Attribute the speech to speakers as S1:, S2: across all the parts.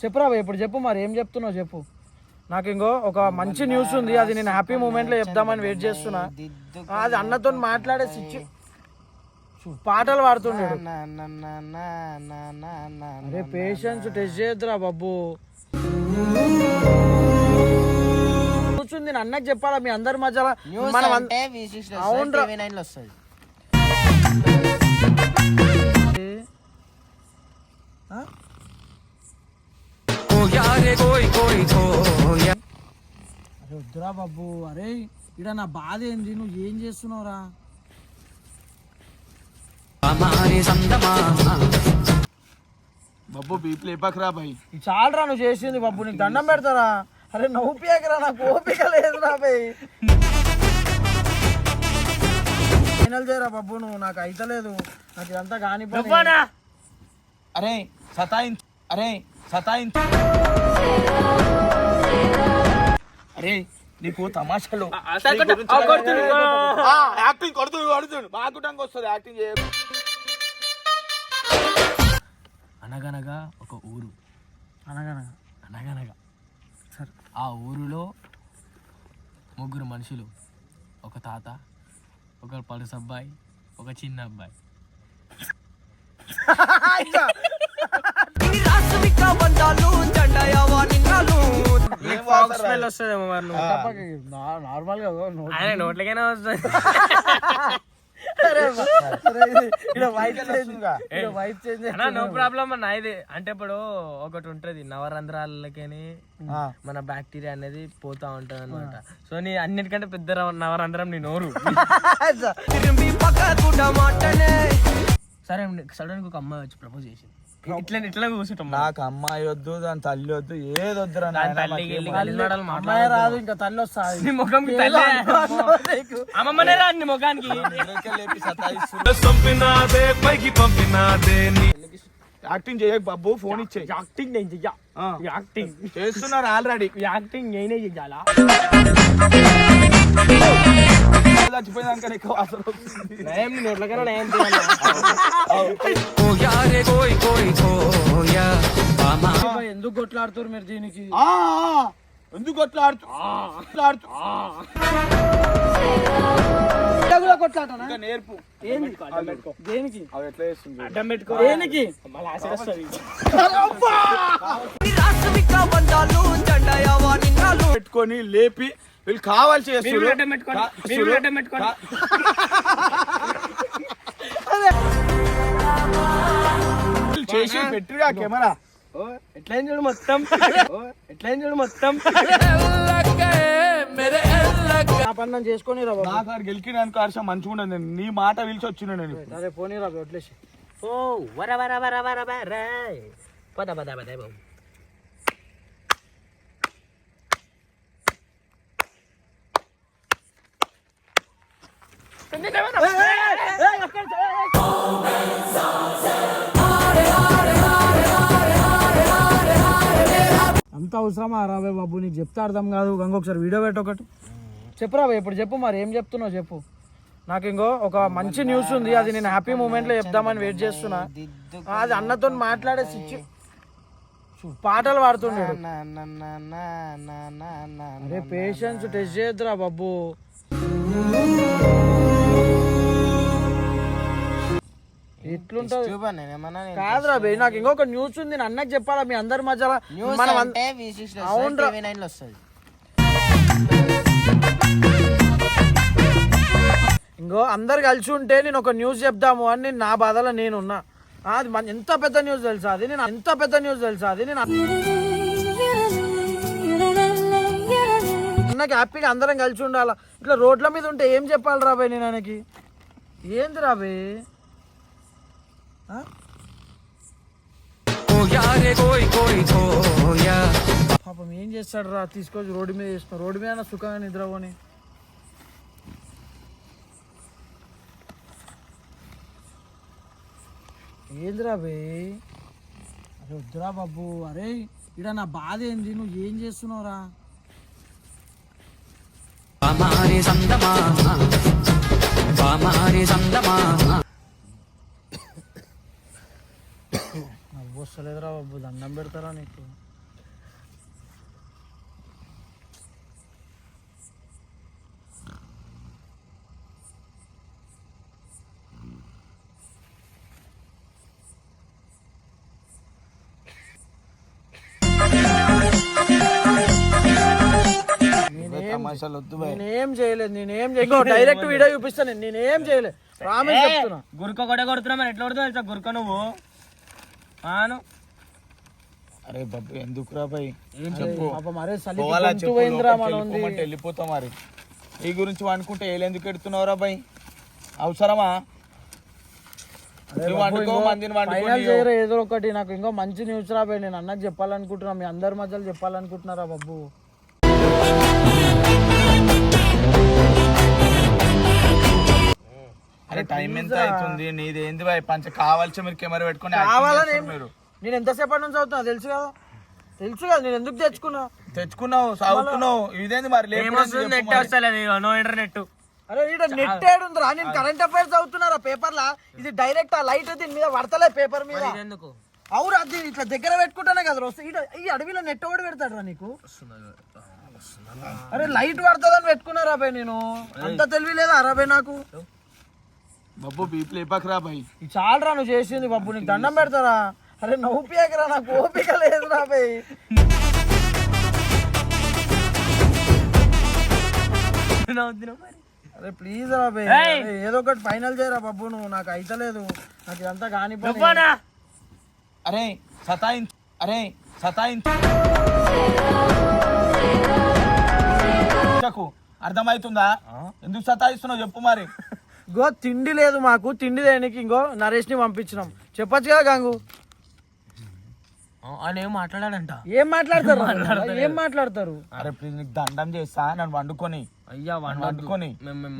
S1: చెప్పురా ఇప్పుడు చెప్పు మరి ఏం చెప్తున్నావు చెప్పు. నాకు ఇంకో ఒక మంచి న్యూస్ ఉంది అది నేను హ్యాపీ మూమెంట్లో చెప్దామని వెయిట్ చేస్తున్నా. అది అన్నతో మాట్లాడే సిచ్యు పాటలు పాడుతున్నాడు అరే పేషెన్స్ టెస్ట్ చేయొద్దురా బాబు. కూర్చుంది నేను అన్నకి చెప్పాలా మీ అందరి మధ్యలో? మనం
S2: అంటే V6 లో
S1: అవునురా.
S2: వస్తుంది, TV9 లో వస్తుంది
S1: ఆ? అరే వద్దురా బాబు. అరే ఇడ నా బాధ ఏంది? నువ్వు ఏం చేస్తున్నావురా?
S3: బబ్బు బీపీ లేపకరా బాయ్.
S1: ఇది చాలరా నువ్వు చేసింది బాబు. నీకు దండం పెడతారా? అరే నవ్వుపియకరా నాకు ఓపిక లేదురా బై ఫైనల్ చేయరా బాబు నువ్వు? నాకు అయితలేదు. నాకు ఇదంతా కాని పని.
S3: అరే సతాయిన్ అరే సతాయిన్ అరే నీకు తమాషాలు. యాక్టింగ్ కొడుతుంది కొడుతుంది బాగుంటానికి వస్తుంది యాక్టింగ్ చేయ అనగనగా ఒక ఊరు.
S1: అనగనగా.
S3: అనగనగా. ఆ ఊరిలో ముగ్గురు మనుషులు. ఒక తాత ఒక పలుసు అబ్బాయి ఒక చిన్న అబ్బాయి.
S1: నార్మల్గా
S2: ఆయన నోట్లకైనా వస్తుంది. నో ప్రాబ్లం అన్న ఇది అంటే ఇప్పుడు ఒకటి ఉంటది నవరంధ్రాలకని మన బ్యాక్టీరియా అనేది పోతా ఉంటది అనమాట సో నీ అన్నిటికంటే పెద్ద రవ- నవరంధ్రం నీ నోరు. సరే సడన్గా ఒక అమ్మాయి వచ్చి ప్రపోజ్ చేసింది. ఇట్లా ఇట్లా కూర్చుంటాం
S3: నాకు అమ్మాయి వద్దు దాని తల్లి వద్దు ఏది వద్దురా
S1: అమ్మాయి రాదు ఇంకా తల్లి వస్తాది.
S2: తల్లి. అమ్మమ్మనే రా నీ ముఖానికి.
S3: యాక్టింగ్ చేయ బాబు ఫోన్ ఇచ్చే.
S2: యాక్టింగ్ నేను చెయ్యా. యాక్టింగ్.
S3: చేస్తున్నారు ఆల్రెడీ.
S2: యాక్టింగ్ నేనే చెయ్యాలా?
S3: చచ్చిపోయినాక నీకు అసలు వస్తుంది.
S2: నయం నీ నోట్లకైనా నయం చేయాలి
S1: బాయ్, ఎందుకు కొట్లాడుతారు మీరు దీనికి
S3: ఎందుకు కొట్లాడుతూ? కొట్లాడుతూ. నేర్పు.
S1: ఏంది? దేనికి?
S3: అవి ఎట్లా చేస్తుంది
S2: అడ్డం పెట్టుకో.
S1: దేనికి?
S2: మళ్ళీ ఆశ వస్తుంది.
S3: పెట్టుకొని లేపి వీళ్ళు కావాల్సి
S2: మీరు
S3: చేస్తున్నారు.
S2: అడ్డం పెట్టుకోండి.
S3: కా-
S2: మీరు
S3: సులు-
S2: అడ్డం పెట్టుకోండి.
S3: వీళ్ళు చేసి పెట్టుగా కెమెరా.
S2: ఓ, ఎట్లా అయింది చూడు మొత్తం? ఓ, ఎట్లా అయింది చూడు మొత్తం?
S1: నా పని నేను చేసుకొని రా బాబు.
S3: నాకు ఆడు గెలికినానికి హర్షం మంచిగా ఉండదు. నేను నీ మాట పిలిచి వచ్చిన నేను.
S1: అరే పోనీ రా వదిలేసి
S2: ఓ వర వర వర వర వర పద పద పద బాబు.
S1: అంత అవసరమా రావే బాబు? నీకు చెప్తే అర్థం కాదు. ఇంకొకసారి వీడియో పెట్టు ఒకటి. చెప్పురా ఇప్పుడు చెప్పు మరి. ఏం చెప్తున్నావు చెప్పు. నాకు ఇంకో ఒక మంచి న్యూస్ ఉంది. అది నేను హ్యాపీ మూమెంట్లో చెప్దామని వెయిట్ చేస్తున్నా. అది అన్నతో మాట్లాడే సిచ్యు పాటలు పాడుతున్నాడు అరే పేషెన్స్ టెస్ట్ చేయొద్దురా బాబు. కాదురా బే నాకు ఇంకొక న్యూస్ ఉంది నేను అన్నకి చెప్పాలా మీ అందరి మధ్యలో? మనం అన్-
S2: అంటే V6 లో
S1: అవునురా.
S2: వస్తుంది, TV9 లో వస్తుంది.
S1: ఇంకో అందరు కలిసి ఉంటే నేను ఒక న్యూస్ చెప్దాము అని నేను నా బాధలో నేనున్నా. అది మన- ఎంత పెద్ద న్యూస్ తెలుసా? అది నేను ఎంత పెద్ద న్యూస్ తెలుసా? అది నేను అన్నకి హ్యాపీగా అందరం కలిసి ఉండాలా? ఇట్లా రోడ్ల మీద ఉంటే ఏం చెప్పాలి రాబాయ్ నేను ఆయనకి? ఏంది రాబాయ్? పాపం ఏం చేస్తాడు రా తీసుకొచ్చి రోడ్డు మీద వేస్తున్నా రోడ్డు మీద సుఖంగా నిద్రపోని. ఏందిరా బే? అరే వద్దురా బాబు. అరే ఇడ నా బాధ ఏంది? నువ్వు ఏం చేస్తున్నావురా? నవ్వు వస్తలేదురా బాబు దండం పెడతారా నీకు? నేనేం చేయలేదు నేనేం చేయలేదు. డైరెక్ట్ వీడియో చూపిస్తాను నేనేం చేయలేదు. ప్రామిస్
S2: కొడుతున్నా మరి ఎట్లా కొడుతున్నా గురుక నువ్వు. ఆను.
S3: అరే బాబు
S1: మరే చలి
S3: పోవాలా
S1: గొంతు
S3: చెప్పు లోపలికి వెళ్ళిపోమంటే వెళ్ళిపోతాం మరి. ఈ గురించి వండుకుంటే ఏలెందుకు ఎడుతున్నావురా బాయ్? అవసరమా? నువ్వు వండుకో మందిని
S1: ఫైనల్
S3: వండుకొని
S1: చేయరా ఏదో ఒకటి. నాకు ఇంకో మంచి న్యూస్ రాబోయే నేను అన్నకు చెప్పాలనుకుంటున్నా. మీ అందరి మధ్యలో చెప్పాలనుకుంటున్నారా బాబు?
S3: అరే టైం ఎంత అవుతుంది నీది ఏంది బాయ్? పంచ కావాల్సి మీరు కెమెరా పెట్టుకొని
S1: కావాలని
S3: మీరు.
S1: నేను ఎంతసేపటి నుంచి అవుతున్నా తెలుసు కదా? తెలుసు కదా? నేను ఎందుకు తెచ్చుకున్నా?
S3: తెచ్చుకున్నావు సాగుతున్నావు ఇదేంది మరి?
S2: నెట్
S3: మరి.
S2: వస్తలేదు నో ఇంటర్నెట్
S1: అరే ఈడ నెట్ ఏడుందిరా నేను కరెంట్ అఫైర్స్ చదువుతున్నారా పేపర్ లా ఇది డైరెక్ట్ ఆ లైట్ దీని మీద పడతలే పేపర్ మీద.
S2: ఎందుకు
S1: అవును అది ఇట్లా దగ్గర పెట్టుకుంటానే కదా వస్తే ఈడ ఈ అడవిలో నెట్ ఒకటి పెడతాడు నీకు. అరే లైట్ పడుతుందని పెట్టుకున్నారా బే నేను? అంత తెలివి లేదా అరాబే నాకు?
S3: బాబు బీప్ లేపకరా బాయ్.
S1: ఇది చాలరా నువ్వు చేసింది బాబు నీకు దండం పెడతారా? అరే నవ్వుపియకరా నాకు ఓపిక లేదు రా బే అరే ప్లీజ్ రా బే
S2: ఏయ్!
S1: అరే, ఏదో ఒకటి ఫైనల్ చేయరా బాబు నువ్వు నాకు అయితలేదు నాకు ఇదంతా కాని పని.
S2: నువ్వనా
S3: అరే సతాయిన్ అరే సతాయిన్ చెప్పు అర్థమవుతుందా? ఎందుకు సతాయిస్తున్నావు చెప్పు మరి.
S1: ఇంకో తిండి లేదు మాకు. తిండి దేనికి ఇంకో నరేష్ని పంపించినాం. చెప్పొచ్చు కదా గంగు?
S2: ఆయన ఏం మాట్లాడాడంట?
S1: ఏం మాట్లాడతారు? ఏం మాట్లాడతారు?
S3: అరే ప్లీజ్ నీకు దండం చేస్తా. నన్ను వండుకొని.
S2: అయ్యా
S3: వండుకొని.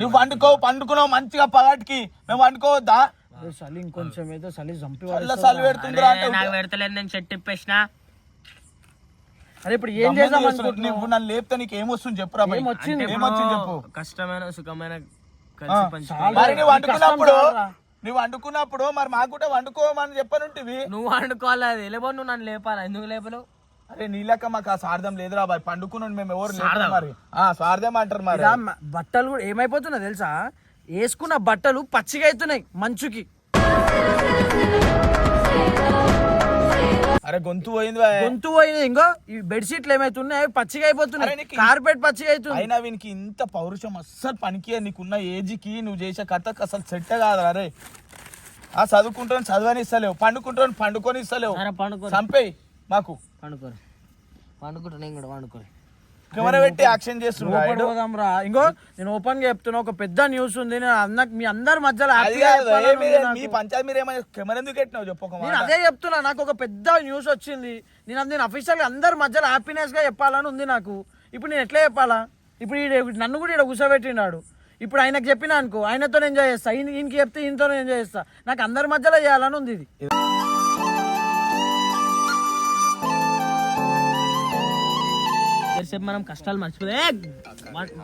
S3: నువ్వు వండుకో పండుకున్నావు మంచిగా పగటికి. మేము వండుకోవద్దా?
S1: చలి ఇంకొంచెం ఏదో చలి చంపి.
S3: చలి పెడుతుందిరా
S2: అరే, నాకు పెడతలేదు నేను చెట్టు ఇప్పేసిన
S1: అరే ఇప్పుడు ఏం చేద్దాం
S3: నువ్వు
S1: అనుకుంటున్నావు?
S3: నన్ను లేపితే నీకు ఏమొస్తుంది చెప్పురా బాయ్
S1: ఏం వచ్చింది?
S3: ఏమొచ్చింది చెప్పు?
S2: కష్టమైన సుఖమైన
S3: మరి నువ్వు వండుకున్నప్పుడు. నువ్వు వండుకున్నప్పుడు మరి మాకు కూడా వండుకోమని చెప్పనుంటివి.
S2: నువ్వు వండుకోవాలి? అది లేబో నువ్వు నన్ను లేపాలా? ఎందుకు లేపలేవు?
S3: అరే నీలక మాకు ఆ సార్థం లేదురా బాయ్. పండుకున్నాడు మేము ఎవరు మరి. ఆ స్వార్థం అంటారు మరి.
S1: బట్టలు కూడా ఏమైపోతున్నా తెలుసా? వేసుకున్న బట్టలు పచ్చిగా అవుతున్నాయి మంచుకి.
S3: అరే గొంతు పోయింది బాయ్.
S1: గొంతు పోయినాయి ఇంకో ఈ బెడ్షీట్లు ఏమైతున్నాయి? పచ్చిగా అయిపోతున్నాయి.
S3: నీకు-
S1: కార్పెట్ పచ్చిగా అవుతుంది
S3: అయినా వీనికి ఇంత పౌరుషం అస్సలు పనికి నీకున్న ఏజ్కి నువ్వు చేసే కథకు అసలు సెట్ కాదు అరే ఆ చదువుకుంటాను చదవని ఇస్తలేవు పండుకుంటాను పండుకొని ఇస్తలేవు చంపేయి మాకు.
S2: పండుకోరు. పండుకుంటా నేను కూడా పండుకోరు.
S3: కెమెరా పెట్టి యాక్షన్ చేస్తున్నాడు
S1: రా ఇంకో నేను ఓపెన్గా చెప్తున్నా ఒక పెద్ద న్యూస్ ఉంది. నేను అన్నకు మీ అందరి మధ్యలో.
S3: మీ పంచాయతీ మీరు ఏమైనా కెమెరా ఎందుకు పెట్టినావు
S1: నేను అదే చెప్తున్నా నాకు ఒక పెద్ద న్యూస్ వచ్చింది. నేను అది నేను అఫీషియల్గా అందరి మధ్యలో హ్యాపీనెస్గా చెప్పాలని ఉంది నాకు. ఇప్పుడు నేను ఎట్లా చెప్పాలా? ఇప్పుడు ఈడ- నన్ను కూడా ఇక్కడ కూర్చోబెట్టినాడు ఇప్పుడు ఆయనకు చెప్పినా అనుకో ఆయనతో ఎంజాయ్ చేస్తా. ఈయన ఈయనకి చెప్తే ఈయనతో ఎంజాయ్ చేస్తా. నాకు అందరి మధ్యలో చేయాలని ఉంది ఇది.
S2: సేపు మనం కష్టాలు మర్చిపోతే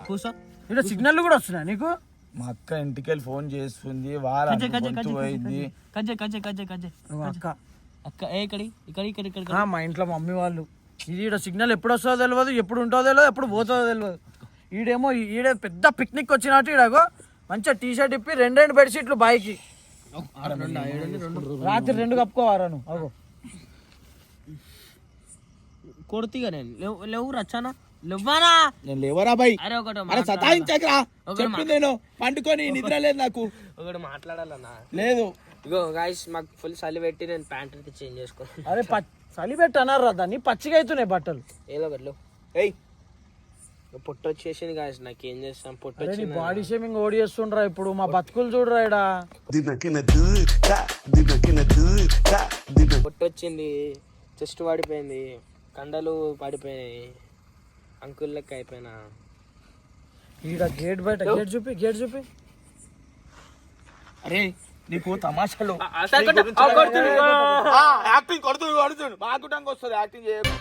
S2: కూర్చో.
S1: ఇక్కడ సిగ్నల్ కూడా వస్తున్నాయి నీకు?
S3: మా అక్క ఇంటికి వెళ్ళి ఫోన్ చేస్తుంది వాళ్ళ
S2: కజ్జే కజ్జే
S3: గొంతు
S2: కజ్జే
S3: పోయింది.
S2: కజ్జే కజ్జే కజ్జే కజ్జే
S1: నువ్వు అక్క.
S2: అక్క ఏ ఇక్కడి ఇక్కడ ఇక్కడ ఇక్కడ
S1: ఆ, మా ఇంట్లో మమ్మీ వాళ్ళు. ఇది ఈడ సిగ్నల్ ఎప్పుడు వస్తుందో తెలియదు ఎప్పుడు ఉంటుందో తెలియదు ఎప్పుడు పోతుందో తెలియదు ఈడేమో ఈ- ఈడ పెద్ద పిక్నిక్ వచ్చినట్టు ఈడగో మంచిగా టీ షర్ట్ ఇప్పి రెండు రెండు బెడ్షీట్లు బాయ్కి రాత్రి రెండు కప్పుకోవారా నువ్వు అగో
S2: కొడుతీగా నేను. లేవు లేవు రచ్చానా లేవ్వానా?
S3: నేను లేవరా బాయ్.
S2: అరే ఒకటి
S3: అరే? సతాయించకరా. చెప్పింది నేను. పండుకొని నిద్ర లేదు నాకు.
S2: ఒకటి మాట్లాడాలన్నా?
S3: లేదు.
S2: ఇగో గాయస్ మాకు ఫుల్ చలి పెట్టి నేను ప్యాంట్ అయితే చేంజ్ చేసుకో
S1: అరే చలి పెట్టి అన్నారా దాన్ని. పచ్చిగా అవుతున్నాయి బట్టలు.
S2: ఏదో ఒకటి ఏయ్. పొట్టు వచ్చేసింది గాయస్ నాకు ఏం చేస్తాం? పొట్టు వచ్చింది?
S1: బాడీ షేమింగ్ ఓడి చేస్తుండ్రా ఇప్పుడు. మా బతుకులు చూడరా ఇడా
S2: పొట్టు వచ్చింది. చెస్ట్ పడిపోయింది కండలు పడిపోయినాయి. అంకుల్ లెక్క అయిపోయినా.
S1: ఈడ గేట్ బయట గేట్ చూపి గేట్ చూపి.
S3: అరే నీకు తమాషాలు.
S2: కొడుతుంది.
S3: యాక్టింగ్ కొడుతుంది కొడుతుంది బాగుంటానికి వస్తుంది యాక్టింగ్ చేయకు.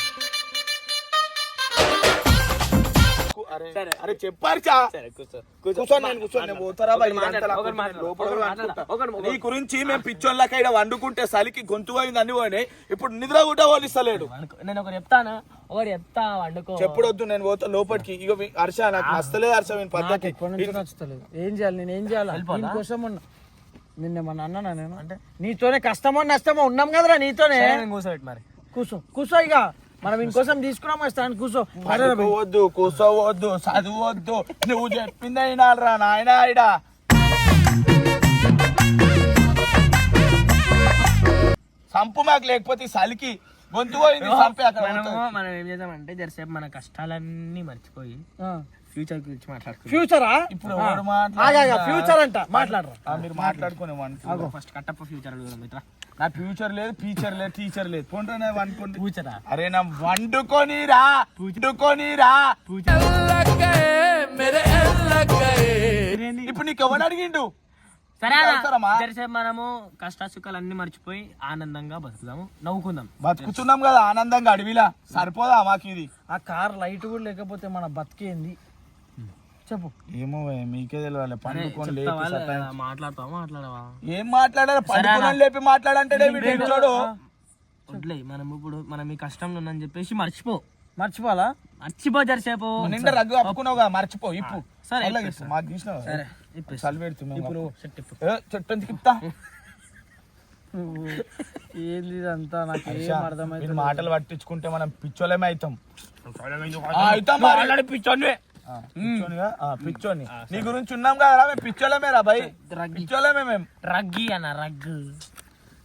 S2: ఒకటి మాట్లాడు.
S3: నీ గురించి మేము పిచ్చోళ్ళకి ఇక్కడ వండుకుంటే చలికి గొంతు పోయింది అన్ని పోయినాయి. ఇప్పుడు నిద్ర కూడా
S2: అనుకో. నేను ఒకటి చెప్తాను? ఒకటి చెప్తా వండుకో.
S3: చెప్పుడొద్దు నేను పోతా లోపలికి. ఇక హర్ష నాకు నచ్చలేదు హర్ష మీ పద్ధతి.
S1: ఎప్పటి నుంచి నచ్చుతలేదు. ఏం చేయాలి? నేను ఏం చేయాలి? దీనికోసం ఉన్నా. నిన్నేమన్నా అన్నానా నేను? అంటే నీతోనే కష్టమో నష్టమో ఉన్నాం కదరా నీతోనే?
S2: కూర్చోబెట్టు మరి.
S1: కూర్చో కూర్చో ఇక మనం ఇంకోసం తీసుకున్నాం స్టాండ్ కూర్చో.
S3: పడుకోవద్దు కూర్చోవద్దు చదవద్దు నువ్వు చెప్పింది అయినారా నాయన ఆడ సంపు మాకు లేకపోతే సలికి గొంతు పోయింది సంపి అక్కడ పోతుంది.
S2: మనం ఏం చేద్దామంటే జరసేపు మన కష్టాలన్నీ మర్చిపోయి. ఫ్యూచర్ గురించి మాట్లాడుకుందాం.
S1: ఫ్యూచరా
S3: ఇప్పుడు
S1: ఆ.
S3: ఎవరు మాట్లాడినా-
S1: ఆగా, ఆగా, ఫ్యూచర్ అంట. మాట్లాడరా.
S3: ఆ, మీరు మాట్లాడుకునే
S2: ఫస్ట్ కట్టప్ప ఫ్యూచర్ అడుగుదాం మిత్ర.
S3: నా ఫ్యూచర్ లేదు టీచర్ లేదు టీచర్ లేదు. పోండి అనుకోండి.
S2: ఫ్యూచరా
S3: అరే నా వండుకొని రా వండుకొని రా ఇప్పుడు నీకు ఎవరు అడిగిండు?
S2: సరే
S3: అవసరమా?
S2: జరసేపు మనము కష్ట సుఖాలు అన్ని మర్చిపోయి ఆనందంగా బతుకుదాము. నవ్వుకుందాం.
S3: బతుకుతున్నాం కదా ఆనందంగా అడవిలా. సరిపోదా మాకు ఇది?
S1: ఆ కార్ లైట్ కూడా లేకపోతే మన బతికేంది? చెప్పు.
S3: ఏమో మీకే తెలియాలి పండుకొని లేపి?
S2: మాట్లాడతావా మాట్లాడవా?
S3: ఏం మాట్లాడాలి? పండుకొని లేపి మాట్లాడంటే చూడు
S2: వడ్లే మనం ఇప్పుడు మనం ఈ కష్టంలో ఉందని చెప్పేసి మర్చిపో.
S1: మర్చిపోవాలా?
S2: మర్చిపో జరసేపు.
S3: నిండా రగ్గు మర్చిపో. ఇప్పు.
S2: సరే.
S3: మాకు చూసినావు
S2: సరే.
S3: చలి పెడుతుంది
S2: ఇప్పుడు.
S3: చెట్టు ఎందుకు ఇప్తా
S1: ఏంది ఇదంతా? నాకు ఏం అర్థమైతే
S3: మాటలు పట్టించుకుంటే మనం పిచ్చోలేమే అవుతాం. అవుతాం మరి. పిచ్చోని. నీ గురించి ఉన్నాం కదా మేము పిచ్చోలేమే రా భయ్ పిచ్చోలేమే మేము.
S2: రగ్గి అన్న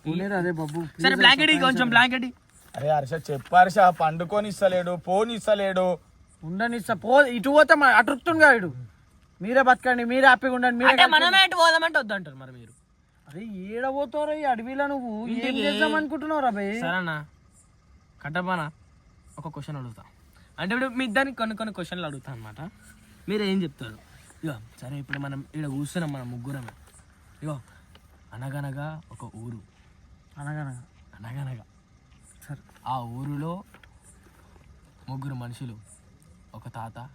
S1: ఉండేది అదే బాబు?
S2: సరే బ్లాంకెట్ కొంచెం బ్లాంకెట్.
S3: అరే హర్ష చెప్పు హర్ష పండుకొని ఇస్తలేడు పోని ఇస్తలేడు
S1: ఉండనిస్తా పో ఇటు పోతే అటురుతుందిగా ఇటు మీరే బతకండి మీరే హ్యాపీగా ఉండండి మీరే
S2: అంటే మనమే ఇటు పోదామంటే వద్దంటారు మరి మీరు.
S1: అరే ఏడ పోతావురా ఈ అడవిలో నువ్వు? ఏం. చేద్దాం అనుకుంటున్నావు రా బై
S2: సరేనా? కట్టబానా ఒక క్వశ్చన్ అడుగుతా. అంటే ఇప్పుడు మీ ఇద్దరికి కొన్ని కొన్ని క్వశ్చన్లు అడుగుతా అనమాట మీరు ఏం చెప్తారు? ఇగో సరే ఇప్పుడు మనం ఇక్కడ కూర్చున్నాం మనం ముగ్గురమే. ఇగో అనగనగా ఒక ఊరు.
S1: అనగనగా.
S2: అనగనగా.
S1: సరే.
S2: ఆ ఊరిలో ముగ్గురు మనుషులు. ఒక తాత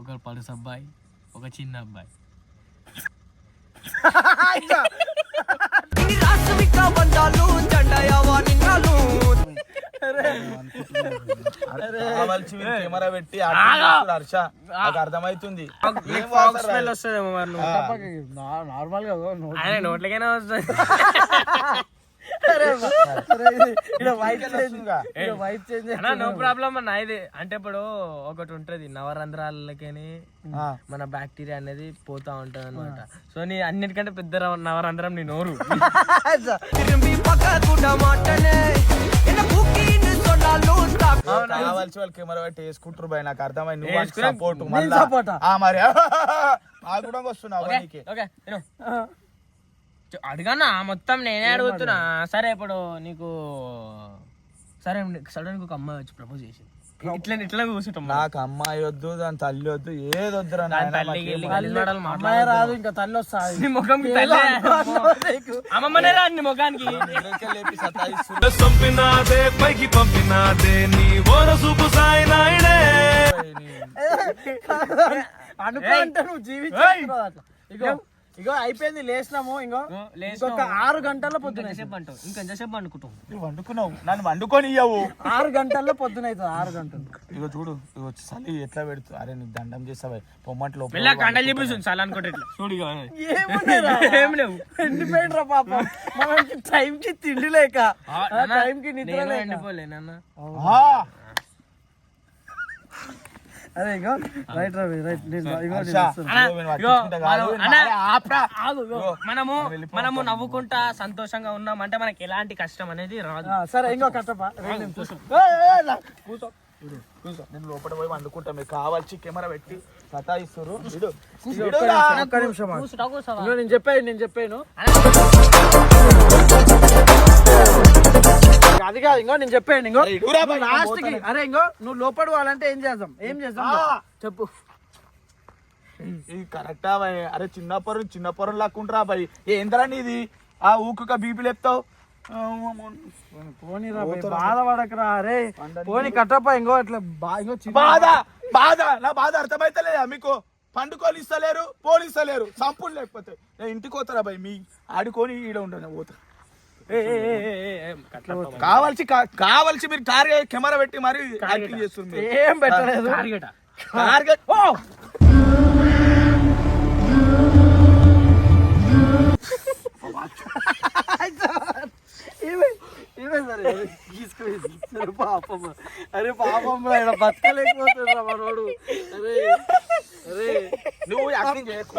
S2: ఒక పలుసు అబ్బాయి ఒక చిన్న అబ్బాయి.
S3: కావాల్సి కెమెరా పెట్టి హర్ష. నాకు అర్థమైతుంది?
S2: వస్తుందేమో మరి
S1: నార్మల్గా
S2: ఆయన నోట్లకైనా వస్తుంది. నో ప్రాబ్లం అన్న ఇది. అంటే ఇప్పుడు ఒకటి ఉంటది నవరంధ్రాలకని. మన బ్యాక్టీరియా అనేది పోతా ఉంటది అనమాట సో నీ అన్నిటికంటే పెద్ద నవరంధ్రం నీ నోరు.
S3: కావాల్సి వాళ్ళు కెమెరా పెట్టి వేసుకుంటారు భయ్ నాకు అర్థమైంది. నువ్వు సపోర్ట్ మళ్ళా.
S1: ఆ?
S3: ఆ, మరి. కూడా వస్తున్నావు
S2: అడిగానా మొత్తం నేనే అడుగుతున్నా. సరే ఇప్పుడు నీకు సరే సడన్గా ఒక అమ్మాయి వచ్చి ప్రపోజ్ చేసింది. ఇట్లా ఇట్లా కూర్చుంటాం మనం.
S3: నాకు అమ్మాయి వద్దు దాని తల్లి వద్దు ఏది వద్దు.
S1: అమ్మాయి. రాదు ఇంకా తల్లి వస్తాది
S2: తల్లి అమ్మమ్మనే రా నీ ముఖానికి.
S4: పంపినాదే పైకి పంపినాదే నీ ఓరసూపు సాయి నాయుడే
S1: అనుకో అంటే నువ్వు జీవించావు ఇగో అయిపోయింది లేచినాము ఇంకో. ఇంకొక ఆరు గంటల పొద్దున
S2: ఇంకెంతసేపు అనుకుంటాం
S3: నువ్వు వండుకున్నావు. నన్ను వండుకొని ఇయ్యవు.
S1: ఆరు గంటల్లో పొద్దున అవుతుంది ఆరు గంటలు
S3: ఇగో చూడు ఇగో చలి ఎట్లా పెడుతు అరే నీకు దండం చేస్తావా? పొమ్మట్లో
S2: కండలు చెప్పేసి చాలా అనుకుంటే ఇట్లా చూడు? ఏం లేవు.
S1: ఎండిపోయినరా పాపం. మనకి టైం కి తిండి లేక.
S2: ఆ, నాన్న,
S1: టైం కి నిద్ర లేక.
S2: ఎండిపోలే నాన్న
S1: అదే ఇగో రైట్ రవి రైట్ నేను ఇగో నేను
S3: హర్ష,
S1: వస్తున్నా.
S2: అన్న,
S3: ఇగో నేను
S2: ఇగో,
S3: పట్టించుకుంటా కాదు.
S2: మనం- అన్న,
S3: అరే, ఆపురా.
S2: ఆగు, ఇగో.
S3: ఇగో.
S2: మనము. మనము నవ్వుకుంటా సంతోషంగా ఉన్నాం అంటే మనకి ఎలాంటి కష్టం అనేది రాదు
S1: ఆ, సరే ఇంకో కూర్చో.
S3: నేను లోపల పోయి వండుకుంటా మీకు కావాల్సి కెమెరా పెట్టి సతాయిస్తురు
S1: ఇగో, ఒక్క. నిమిషం? ఇగో నేను చెప్పాను నేను చెప్పాను అది కాదు ఇంకో నేను చెప్పాను ఇంకో
S3: లాస్ట్కి.
S1: అరే ఇంకో నువ్వు లోపల పోవాలంటే ఏం చేద్దాం? ఏం చేద్దాం. చెప్పు?
S3: ఇది కరెక్టా భయ్ అరే చిన్న పొరం చిన్న పొరం లాక్కుంటారా భయ్ ఏంద్రా నీది? ఆ ఊకుక బీపీ లేపుతావు?
S1: పోనీ రా బై, బాధపడకరా అరే. పోనీ కట్టప్ప ఇంకో ఇట్లా ఇంకో
S3: బాధ బాధ నా బాధ అర్థమైతలేదా మీకు? పండుకోలు ఇస్తలేరు పోలు ఇస్తలేరు సంపులు లేకపోతే. నేను ఇంటికి పోతారా భయ్ మీ ఆడుకొని ఈడ ఉండను పోతా. కావాల్సి కావాల్సి మీరు టార్గెట్ కెమెరా పెట్టి మరి యాక్టింగ్ చేస్తుంది మీరు.
S1: ఏం పెట్టలేదు.
S2: టార్గెట్?
S3: ఓ!
S1: తీసుకుని పాపం. అరే పాపం బతకలేకపోతున్నా మనోడు అరే అరే
S3: నువ్వు యాక్టింగ్ చేయకు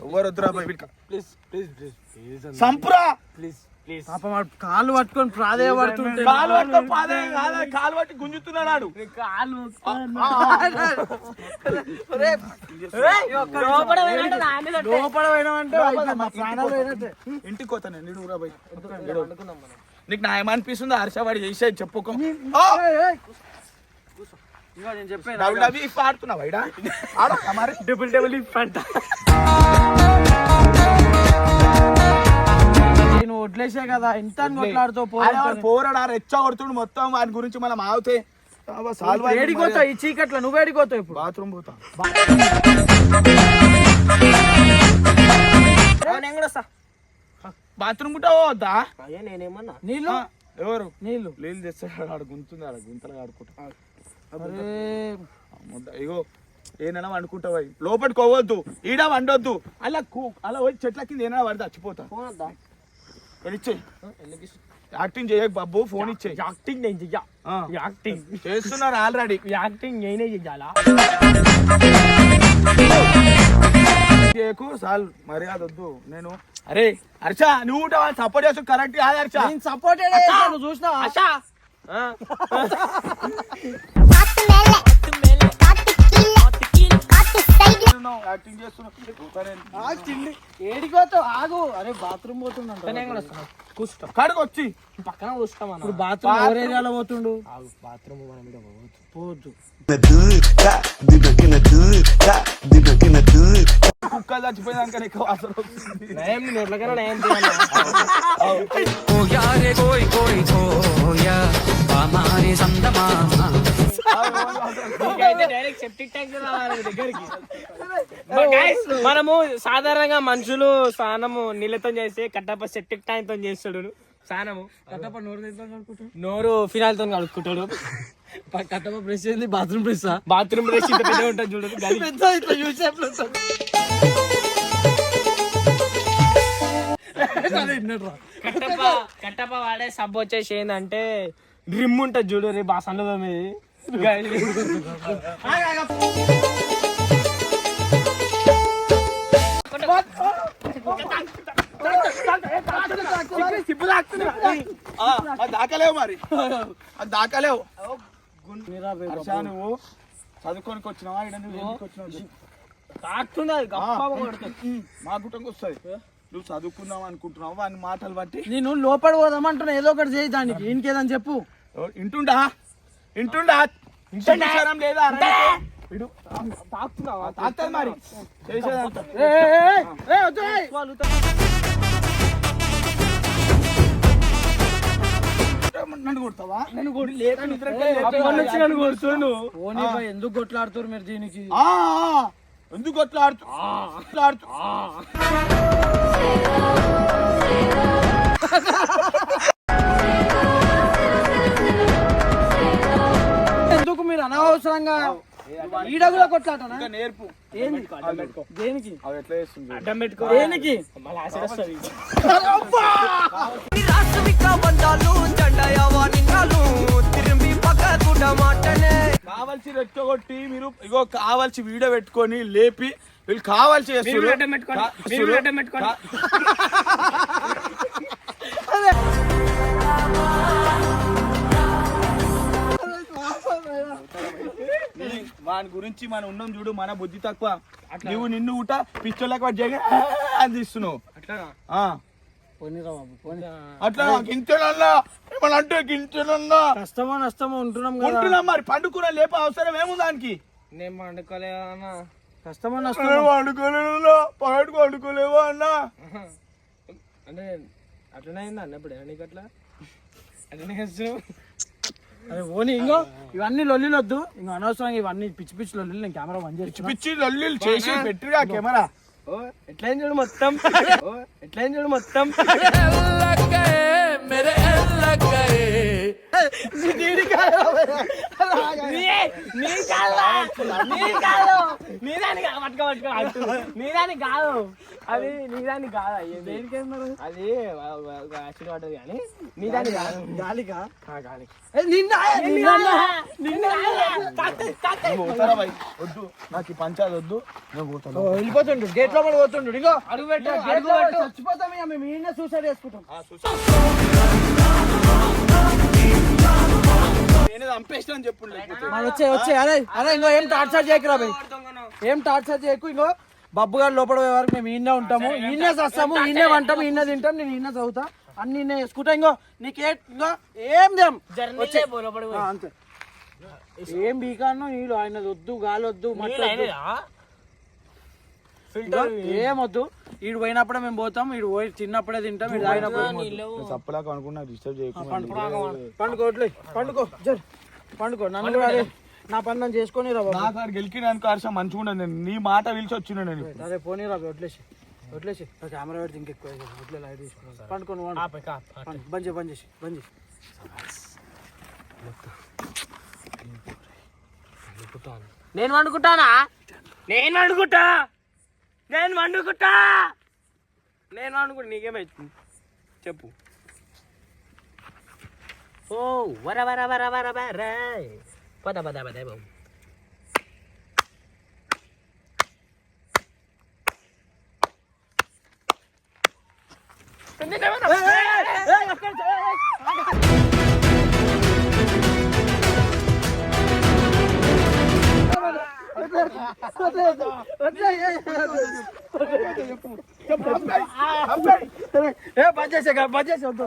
S3: ఎవరు వద్దురా బాయ్ వీడికి.
S1: Please please please
S3: సంపురా.
S1: Please please. పాపం వాడు కాళ్ళు పట్టుకొని ప్రాధేయపడుతుంటే
S3: కాలు పట్టుకో పాదే కాదు కాలు పట్టి గుంజుతున్నాడు
S2: కాలు
S1: మా ప్రాణాలు పోయినట్టే.
S3: ఇంటికి పోతాను నేను ఊరా బాయ్ నీకు న్యాయం అనిపిస్తుంది? హర్ష వాడు చేసేది చెప్పుకో.
S1: ఏయ్, ఏయ్. ఇదిగో నేను చెప్పాను
S3: డబుల్ డబుల్ ఇఫ్ ఆడుతున్నావు
S2: డబుల్ డబుల్ ఇఫ్ అంట.
S1: నేను వడ్లేసే కదా. ఇంత
S3: వాడు పోరాడు రెచ్చ కొడుతుండు మొత్తం. వాని గురించి మనం ఆగితే
S1: ఏడిపోతావు ఈ చీకట్లో నువ్వు ఏడిపోతావు ఇప్పుడు?
S3: బాత్రూమ్ పోతా.
S2: నేను కూడా వస్తా.
S3: బాత్రూమ్ కూడా పోవద్దా?
S2: అయ్యా నేనేమన్నా?
S1: నీళ్ళు?
S3: ఎవరు?
S1: నీళ్ళు.
S3: నీళ్ళు తెస్తాడు ఆడ గుంతుంది ఆడ గుంతలు ఆడుకుంటా ఇగో ఏనైనా వండుకుంటావు లోపలికి పోవద్దు ఈడ వండొద్దు. అలా కూ- అలా పోయి చెట్ల కింద ఏమైనా పడితే చచ్చిపోతా. ఇచ్చేయి యాక్టింగ్ చేయకు బాబు ఫోన్ ఇచ్చేయి
S2: యాక్టింగ్ నేను చెయ్యా యాక్టింగ్
S3: చేస్తున్నారు ఆల్రెడీ
S2: యాక్టింగ్ నేనే చెయ్యాలా
S3: చేయకు సాల్ మర్యాద వద్దు నేను అరే హర్ష నువ్వు సపోర్ట్ చేస్తూ కరెక్ట్ కాదు హర్ష
S1: సపోర్ట్ నువ్వు చూసినావా
S3: చేస్తున్నావు?
S1: యాక్టింగ్ అరే బాత్రూమ్ పోతుందంట
S2: నేను పక్కన కూర్చుంటాం అన్న?
S1: ఇప్పుడు బాత్రూమ్ ఎవరు ఏరియాలో పోతుండు?
S2: ఆగు బాత్రూమ్ మన మీద
S1: పోవద్దు.
S3: కుక్కలు
S2: మనము సాధారణంగా మనుషులు స్నానము నీళ్ళతో చేస్తే కట్టప్ప సెప్టిక్ ట్యాంక్తో చేస్తాడు. స్నానము.
S1: కట్టప్ప నోరు తెస్తాను అనుకుంటా
S2: నోరు ఫినాల్తో కలుపుకుంటాడు
S1: కట్టప్ప బ్రష్ చేయండి బాత్రూమ్ బ్రష్
S2: బాత్రూమ్ బ్రష్ ఇంత పెద్ద ఉంటుంది చూడదు గది
S1: పెద్ద ఇట్లా యూజ్
S2: కట్టప్ప కట్టప్ప వాడే సబ్ వచ్చేసి ఏంటంటే డ్రిమ్ ఉంటుంది చూడు రే
S3: అది దాకలేవు మరి అది దాకలేవు నువ్వు చదువుకోనికి వచ్చినావా మా గుట్టంకి వస్తుంది నువ్వు చదువుకుందాం అనుకుంటున్నావు వాని మాటలు బట్టి
S1: నేను లోపల పోదామంటున్నా ఏదో ఒకటి చేయి దానికి. ఇంకేదని చెప్పు.
S3: ఇంటుండా? ఇంటుండా? లేదా? మరి. నన్ను కొడతావా?
S1: నన్ను కొడు.
S2: నన్ను
S1: భయ్, ఎందుకు కొట్లాడుతారు మీరు దీనికి?
S3: ఆ, ఆ, ఎందుకు ఆడుతూ
S1: ఎందుకు మీరు అనవసరంగా ఈడ కూడా కొట్లాటనా
S3: ఇంకా నేర్పు.
S1: ఏంది? దేనికి?
S2: అడ్డం పెట్టుకో.
S3: కావాల్సి రెచ్చగొట్టి మీరు ఇగో కావాల్సి వీడియో పెట్టుకొని లేపి వీళ్ళు కావాల్సి వాని గురించి మనం ఉన్నాం చూడు మన బుద్ధి తక్కువ. నువ్వు నిన్ను ఊట పిచ్చోళ్ళకి జగ అని తీస్తున్నావు.
S2: అట్లా
S3: అంటే
S1: కష్టమో నష్టమో ఉంటున్నాం
S3: మరి పండుకున్న లేప అవసరం ఏముంది దానికి?
S2: నేను పండుకోలేదన్నా.
S1: కష్టమో నష్టమో?
S3: అన్నా?
S2: అంటే అట్లనే అయిందా అన్న ఇప్పుడు? నీకు అట్లా? అట్లనే
S1: అరే ఓని ఇంకో ఇవన్నీ లొల్లిలు వద్దు ఇంకో అనవసరంగా ఇవన్నీ పిచ్చి పిచ్చి లొల్లిలు నేను కెమెరా బంద్ చేసి
S3: పిచ్చి లొల్లిలు చేసి పెట్టిగా కెమెరా.
S2: ఓ ఎట్లా చూడు మొత్తం? ఓ ఎట్లా చూడు మొత్తం? నీ కాదు నీ కాదు నీదాని పట్టుకో పట్టుకో. అంటు నీదాని కాదు. అది నీదాని కాదు అయ్యేది అది యాక్సిడెంట్ పడ్డది కానీ నీదాని కాదు.
S1: గాలికా
S2: ఆ, గాలికి
S1: నిన్న
S3: వద్దు. నాకు పంచాయతీ వద్దు. నేను పోతాను.
S1: వెళ్ళిపోతుండు. గేట్లో పోతుండు. ఇంకో
S2: అడుగు పెట్టు అడుగు పెట్టు.
S1: చచ్చిపోతాం ఇక మేము ఈయన సూసైడ్ చేసుకుంటాం. వచ్చే వచ్చే అరే అరే ఇంకో ఏం టార్చర్ చేయకురా భయ్. ఏం టార్చర్ చేయకు ఇంకో బబ్బు గారు లోపల పోయే వరకు మేము ఈయనే ఉంటాము ఈయనే వస్తాము ఈయనే వంటాము ఈయనే తింటాం నేను ఈయన చదువుతా అన్ని ఈయనే చేసుకుంటా ఇంకో నీకే ఇంకో ఏం దేం వచ్చే. అంతే. ఏం బీకాను నీళ్ళు ఆయన వద్దు గాలి వద్దు మట్టి ఈడు పోయినప్పుడే మేము పోతాం ఈడు పోయి తిన్నప్పుడే తింటాం ఈడు తాగినప్పుడే.
S3: చప్పలాక అనుకున్నా డిస్టర్బ్ చేయకుండా
S1: పండుకో వడ్లే పండుకో జర్. పండుకో నన్ను కూడా అరే నా పని నన్ను చేసుకొని రా బాబు.
S3: నాకు గెలికినానికి హర్ష మంచిగా ఉండదు. నేను నీ మాట పిలిచి వచ్చిన నేను.
S1: అరే పోనీ రా వడ్లేసి నా కెమెరా పెడితే ఇంకెక్కువ వడ్లే లైట్ తీసుకున్నాను పండుకొని. బంద్ చేయి బంద్ చేసి బంద్ చేసి
S2: నేను వండుకుంటానా? నేను వండుకుంటా. నేను వండుకుంటా. నేను వండుకుంటా నీకేమైతుంది? చెప్పు. ఓ వర వర వర వర వర పద పద పద బాబు
S1: ఏ బంద్ చేసే బంద్ చేసి వద్దు వద్దు. కెమెరా బంద్ చేయి. ఏ బంద్ చేయి బంద్ చేయి బంద్ చేయి వద్దు